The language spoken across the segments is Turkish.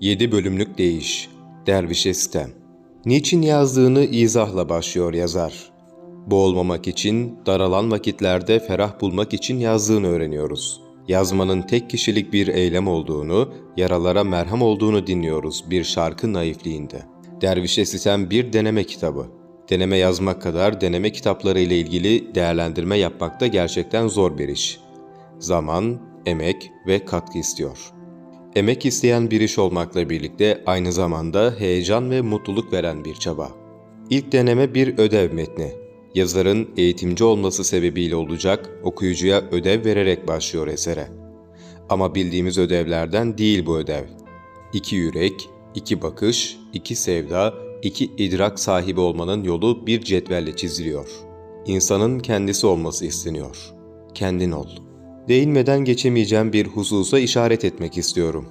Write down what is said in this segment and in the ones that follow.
7 bölümlük değiş. Dervişe sitem. Niçin yazdığını izahla başlıyor yazar. Boğulmamak için, daralan vakitlerde ferah bulmak için yazdığını öğreniyoruz. Yazmanın tek kişilik bir eylem olduğunu, yaralara merhem olduğunu dinliyoruz bir şarkı naifliğinde. Dervişe sitem bir deneme kitabı. Deneme yazmak kadar deneme kitapları ile ilgili değerlendirme yapmak da gerçekten zor bir iş. Zaman, emek ve katkı istiyor. Emek isteyen bir iş olmakla birlikte aynı zamanda heyecan ve mutluluk veren bir çaba. İlk deneme bir ödev metni. Yazarın eğitimci olması sebebiyle olacak okuyucuya ödev vererek başlıyor esere. Ama bildiğimiz ödevlerden değil bu ödev. İki yürek, iki bakış, iki sevda, iki idrak sahibi olmanın yolu bir cetvelle çiziliyor. İnsanın kendisi olması isteniyor. Kendin ol. Değinmeden geçemeyeceğim bir hususa işaret etmek istiyorum.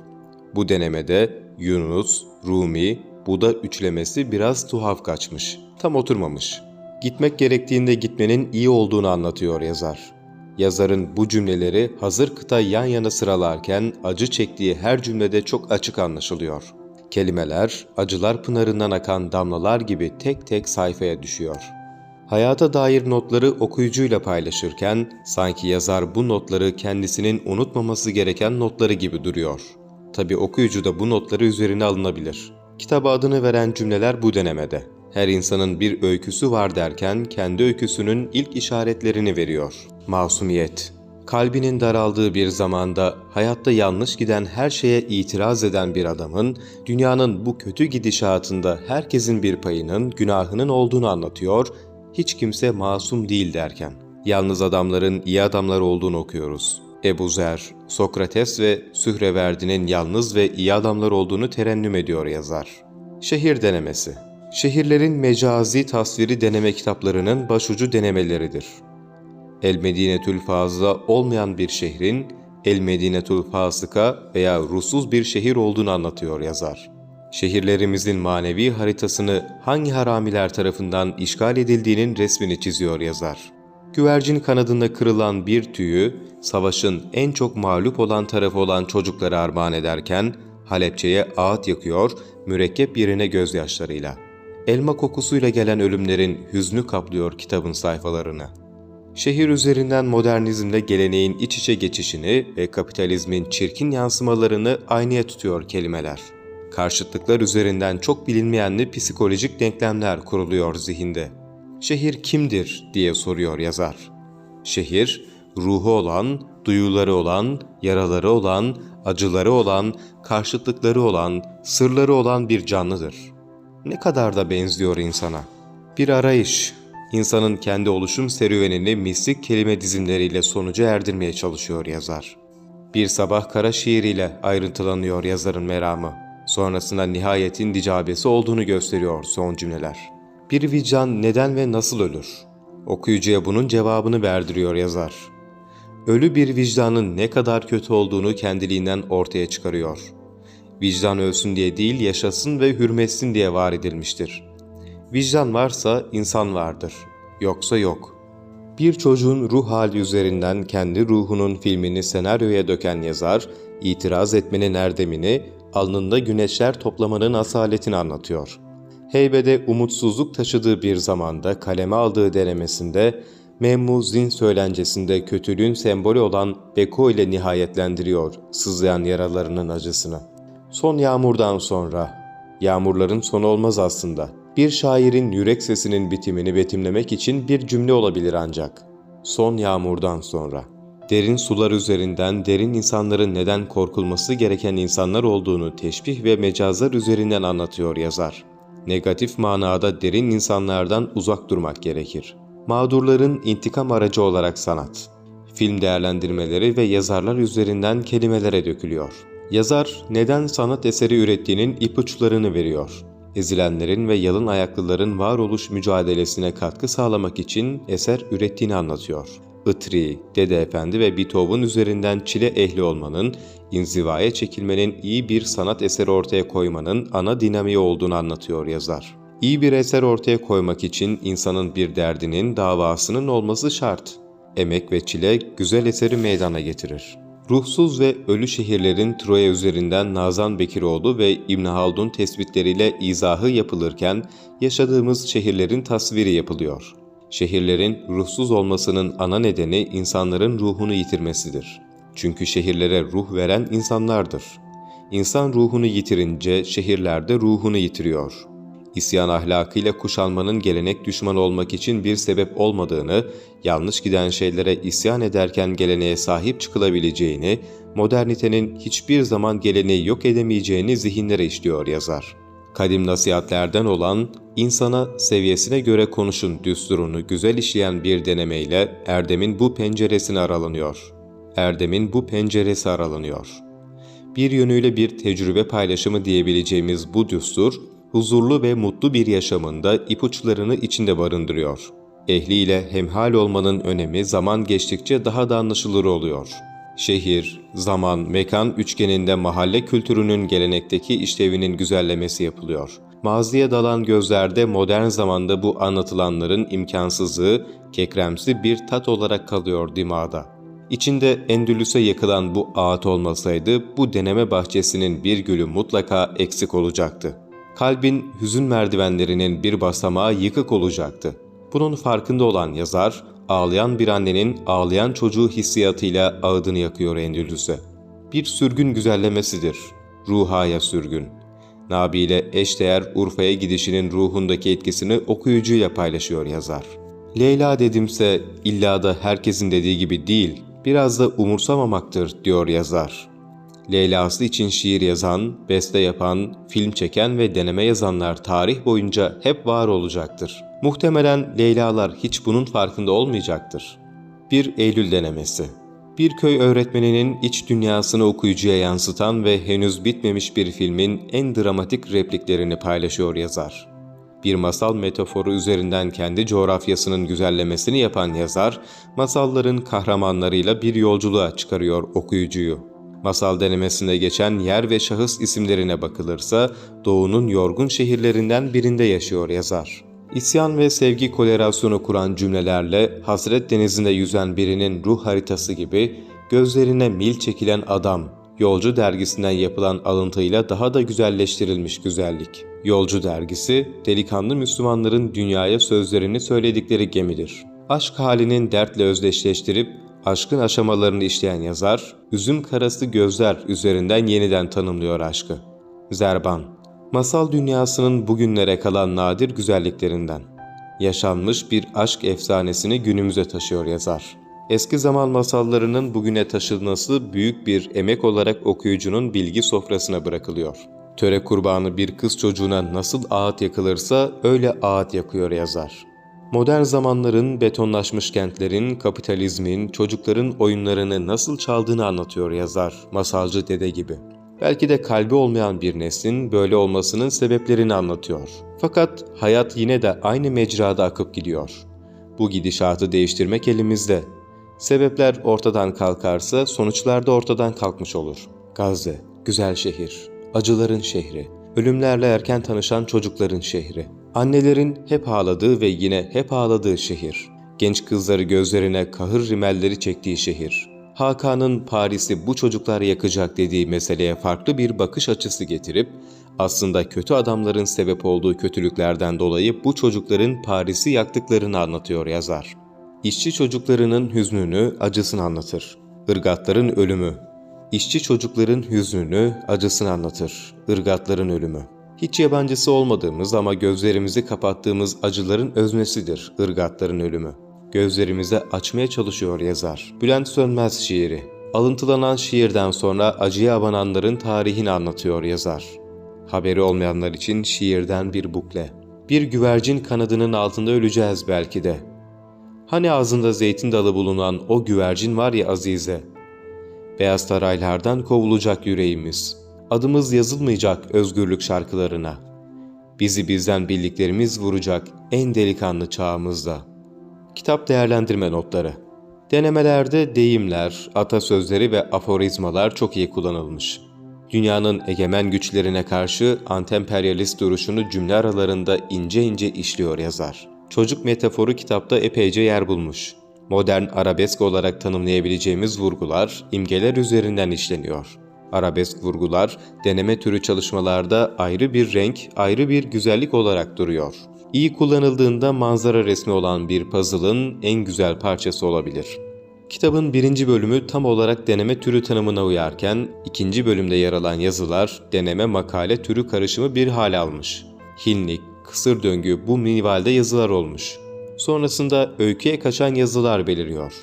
Bu denemede Yunus, Rumi, Buda üçlemesi biraz tuhaf kaçmış. Tam oturmamış. Gitmek gerektiğinde gitmenin iyi olduğunu anlatıyor yazar. Yazarın bu cümleleri hazır kıta yan yana sıralarken acı çektiği her cümlede çok açık anlaşılıyor. Kelimeler, acılar pınarından akan damlalar gibi tek tek sayfaya düşüyor. Hayata dair notları okuyucuyla paylaşırken sanki yazar bu notları kendisinin unutmaması gereken notları gibi duruyor. Tabi okuyucu da bu notları üzerine alınabilir. Kitaba adını veren cümleler bu denemede. Her insanın bir öyküsü var derken kendi öyküsünün ilk işaretlerini veriyor. Masumiyet. Kalbinin daraldığı bir zamanda hayatta yanlış giden her şeye itiraz eden bir adamın dünyanın bu kötü gidişatında herkesin bir payının, günahının olduğunu anlatıyor, hiç kimse masum değil derken. Yalnız adamların iyi adamlar olduğunu okuyoruz. Ebu Zer, Sokrates ve Sühreverdi'nin yalnız ve iyi adamlar olduğunu terennüm ediyor yazar. Şehir denemesi Şehirlerin mecazi tasviri deneme kitaplarının başucu denemeleridir. El Medinetül Fazla olmayan bir şehrin El Medinetül Fasıka veya ruhsuz bir şehir olduğunu anlatıyor yazar. Şehirlerimizin manevi haritasını hangi haramiler tarafından işgal edildiğinin resmini çiziyor yazar. Güvercin kanadında kırılan bir tüyü, savaşın en çok mağlup olan tarafı olan çocuklara armağan ederken, Halepçe'ye ağıt yakıyor, mürekkep yerine gözyaşlarıyla. Elma kokusuyla gelen ölümlerin hüznü kaplıyor kitabın sayfalarını. Şehir üzerinden modernizmle geleneğin iç içe geçişini ve kapitalizmin çirkin yansımalarını aynaya tutuyor kelimeler. Karşıtlıklar üzerinden çok bilinmeyenli psikolojik denklemler kuruluyor zihinde. Şehir kimdir diye soruyor yazar. Şehir, ruhu olan, duyuları olan, yaraları olan, acıları olan, karşıtlıkları olan, sırları olan bir canlıdır. Ne kadar da benziyor insana. Bir arayış, insanın kendi oluşum serüvenini mistik kelime dizimleriyle sonuca erdirmeye çalışıyor yazar. Bir sabah kara şiiriyle ayrıntılanıyor yazarın meramı. Sonrasında nihayetin dicabesi olduğunu gösteriyor son cümleler. Bir vicdan neden ve nasıl ölür? Okuyucuya bunun cevabını verdiriyor yazar. Ölü bir vicdanın ne kadar kötü olduğunu kendiliğinden ortaya çıkarıyor. Vicdan ölsün diye değil yaşasın ve hürmetsin diye var edilmiştir. Vicdan varsa insan vardır, yoksa yok. Bir çocuğun ruh hali üzerinden kendi ruhunun filmini senaryoya döken yazar, itiraz etmenin erdemini, alnında güneşler toplamanın asaletini anlatıyor. Heybede umutsuzluk taşıdığı bir zamanda kaleme aldığı denemesinde Memmu Zin söylencesinde kötülüğün sembolü olan Beko ile nihayetlendiriyor sızlayan yaralarının acısını. Son yağmurdan sonra, yağmurların sonu olmaz aslında. Bir şairin yürek sesinin bitimini betimlemek için bir cümle olabilir ancak. Son yağmurdan sonra. Derin sular üzerinden derin insanların neden korkulması gereken insanlar olduğunu teşbih ve mecazlar üzerinden anlatıyor yazar. Negatif manada derin insanlardan uzak durmak gerekir. Mağdurların intikam aracı olarak sanat. Film değerlendirmeleri ve yazarlar üzerinden kelimelere dökülüyor. Yazar neden sanat eseri ürettiğinin ipuçlarını veriyor. Ezilenlerin ve yalın ayaklıların varoluş mücadelesine katkı sağlamak için eser ürettiğini anlatıyor. Itri, Dede Efendi ve Beethoven üzerinden çile ehli olmanın, inzivaya çekilmenin iyi bir sanat eseri ortaya koymanın ana dinamiği olduğunu anlatıyor yazar. İyi bir eser ortaya koymak için insanın bir derdinin, davasının olması şart. Emek ve çile güzel eseri meydana getirir. Ruhsuz ve ölü şehirlerin Troya üzerinden Nazan Bekiroğlu ve İbn Haldun tespitleriyle izahı yapılırken yaşadığımız şehirlerin tasviri yapılıyor. Şehirlerin ruhsuz olmasının ana nedeni insanların ruhunu yitirmesidir. Çünkü şehirlere ruh veren insanlardır. İnsan ruhunu yitirince şehirlerde ruhunu yitiriyor. İsyan ahlakıyla kuşanmanın gelenek düşmanı olmak için bir sebep olmadığını, yanlış giden şeylere isyan ederken geleneğe sahip çıkılabileceğini, modernitenin hiçbir zaman geleneği yok edemeyeceğini zihinlere işliyor yazar. Kadim nasihatlerden olan insana seviyesine göre konuşun düsturunu güzel işleyen bir denemeyle Erdem'in bu penceresini aralanıyor. Erdem'in bu penceresi aralanıyor. Bir yönüyle bir tecrübe paylaşımı diyebileceğimiz bu düstur, huzurlu ve mutlu bir yaşamında ipuçlarını içinde barındırıyor. Ehliyle hemhal olmanın önemi zaman geçtikçe daha da anlaşılır oluyor. Şehir, zaman, mekan üçgeninde mahalle kültürünün gelenekteki işlevinin güzellemesi yapılıyor. Maziye dalan gözlerde modern zamanda bu anlatılanların imkansızlığı kekremsi bir tat olarak kalıyor dimağda. İçinde Endülüs'e yakılan bu ağıt olmasaydı bu deneme bahçesinin bir gülü mutlaka eksik olacaktı. Kalbin hüzün merdivenlerinin bir basamağı yıkık olacaktı. Bunun farkında olan yazar, ağlayan bir annenin ağlayan çocuğu hissiyatıyla ağıdını yakıyor Endülüs'e. Bir sürgün güzellemesidir. Ruhaya sürgün. Nabi ile eşdeğer Urfa'ya gidişinin ruhundaki etkisini okuyucuyla paylaşıyor yazar. Leyla dedimse illa da herkesin dediği gibi değil, biraz da umursamamaktır diyor yazar. Leyla'sı için şiir yazan, beste yapan, film çeken ve deneme yazanlar tarih boyunca hep var olacaktır. Muhtemelen Leyla'lar hiç bunun farkında olmayacaktır. Bir Eylül denemesi bir köy öğretmeninin iç dünyasını okuyucuya yansıtan ve henüz bitmemiş bir filmin en dramatik repliklerini paylaşıyor yazar. Bir masal metaforu üzerinden kendi coğrafyasının güzellemesini yapan yazar, masalların kahramanlarıyla bir yolculuğa çıkarıyor okuyucuyu. Masal denemesinde geçen yer ve şahıs isimlerine bakılırsa doğunun yorgun şehirlerinden birinde yaşıyor yazar. İsyan ve sevgi kolerasyonu kuran cümlelerle hasret denizinde yüzen birinin ruh haritası gibi gözlerine mil çekilen adam, Yolcu dergisinden yapılan alıntıyla daha da güzelleştirilmiş güzellik. Yolcu dergisi, delikanlı Müslümanların dünyaya sözlerini söyledikleri gemidir. Aşk halinin dertle özdeşleştirip aşkın aşamalarını işleyen yazar, üzüm karası gözler üzerinden yeniden tanımlıyor aşkı. Zerban, masal dünyasının bugünlere kalan nadir güzelliklerinden. Yaşanmış bir aşk efsanesini günümüze taşıyor yazar. Eski zaman masallarının bugüne taşınması büyük bir emek olarak okuyucunun bilgi sofrasına bırakılıyor. Töre kurbanı bir kız çocuğuna nasıl ağıt yakılırsa öyle ağıt yakıyor yazar. Modern zamanların betonlaşmış kentlerin, kapitalizmin, çocukların oyunlarını nasıl çaldığını anlatıyor yazar, masalcı dede gibi. Belki de kalbi olmayan bir neslin böyle olmasının sebeplerini anlatıyor. Fakat hayat yine de aynı mecrada akıp gidiyor. Bu gidişatı değiştirmek elimizde. Sebepler ortadan kalkarsa sonuçlar da ortadan kalkmış olur. Gazze, güzel şehir, acıların şehri, ölümlerle erken tanışan çocukların şehri. Annelerin hep ağladığı ve yine hep ağladığı şehir. Genç kızları gözlerine kahır rimelleri çektiği şehir. Hakan'ın Paris'i bu çocuklar yakacak dediği meseleye farklı bir bakış açısı getirip aslında kötü adamların sebep olduğu kötülüklerden dolayı bu çocukların Paris'i yaktıklarını anlatıyor yazar. İşçi çocuklarının hüznünü, acısını anlatır. Irgatların ölümü. İşçi çocukların hüznünü, acısını anlatır. Irgatların ölümü. Hiç yabancısı olmadığımız ama gözlerimizi kapattığımız acıların öznesidir ırgatların ölümü. Gözlerimize açmaya çalışıyor yazar. Bülent Sönmez şiiri. Alıntılanan şiirden sonra acıya abananların tarihini anlatıyor yazar. Haberi olmayanlar için şiirden bir bukle. Bir güvercin kanadının altında öleceğiz belki de. Hani ağzında zeytin dalı bulunan o güvercin var ya Azize. Beyaz saraylardan kovulacak yüreğimiz. Adımız yazılmayacak özgürlük şarkılarına. Bizi bizden bildiklerimiz vuracak en delikanlı çağımızda. Kitap değerlendirme notları. Denemelerde deyimler, atasözleri ve aforizmalar çok iyi kullanılmış. Dünyanın egemen güçlerine karşı antemperyalist duruşunu cümle aralarında ince ince işliyor yazar. Çocuk metaforu kitapta epeyce yer bulmuş. Modern arabesk olarak tanımlayabileceğimiz vurgular, imgeler üzerinden işleniyor. Arabesk vurgular, deneme türü çalışmalarda ayrı bir renk, ayrı bir güzellik olarak duruyor. İyi kullanıldığında manzara resmi olan bir puzzle'ın en güzel parçası olabilir. Kitabın birinci bölümü tam olarak deneme türü tanımına uyarken, ikinci bölümde yer alan yazılar deneme makale türü karışımı bir hal almış. Hinlik, kısır döngü bu minvalde yazılar olmuş. Sonrasında öyküye kaçan yazılar beliriyor.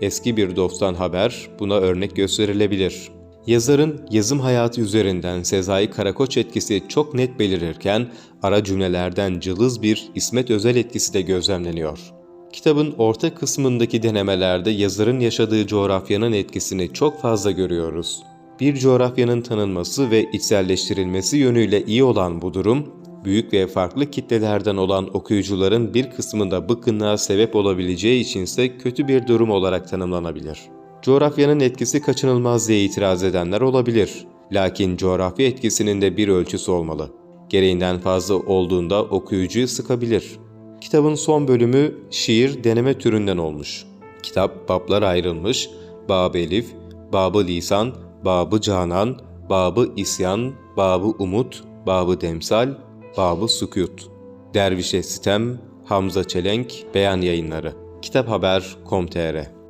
Eski bir dosttan haber buna örnek gösterilebilir. Yazarın yazım hayatı üzerinden Sezai Karakoç etkisi çok net belirirken ara cümlelerden cılız bir İsmet Özel etkisi de gözlemleniyor. Kitabın orta kısmındaki denemelerde yazarın yaşadığı coğrafyanın etkisini çok fazla görüyoruz. Bir coğrafyanın tanınması ve içselleştirilmesi yönüyle iyi olan bu durum, büyük ve farklı kitlelerden olan okuyucuların bir kısmında bıkkınlığa sebep olabileceği içinse kötü bir durum olarak tanımlanabilir. Coğrafyanın etkisi kaçınılmaz diye itiraz edenler olabilir. Lakin coğrafya etkisinin de bir ölçüsü olmalı. Gereğinden fazla olduğunda okuyucuyu sıkabilir. Kitabın son bölümü şiir deneme türünden olmuş. Kitap bablar ayrılmış, Bab-ı Elif, Bab-ı Lisan, Bab-ı Canan, Bab-ı İsyan, Bab-ı Umut, Bab-ı Demsal, Bab-ı Sükut. Dervişe Sitem, Hamza Çelenk, Beyan Yayınları. Kitaphaber.com.tr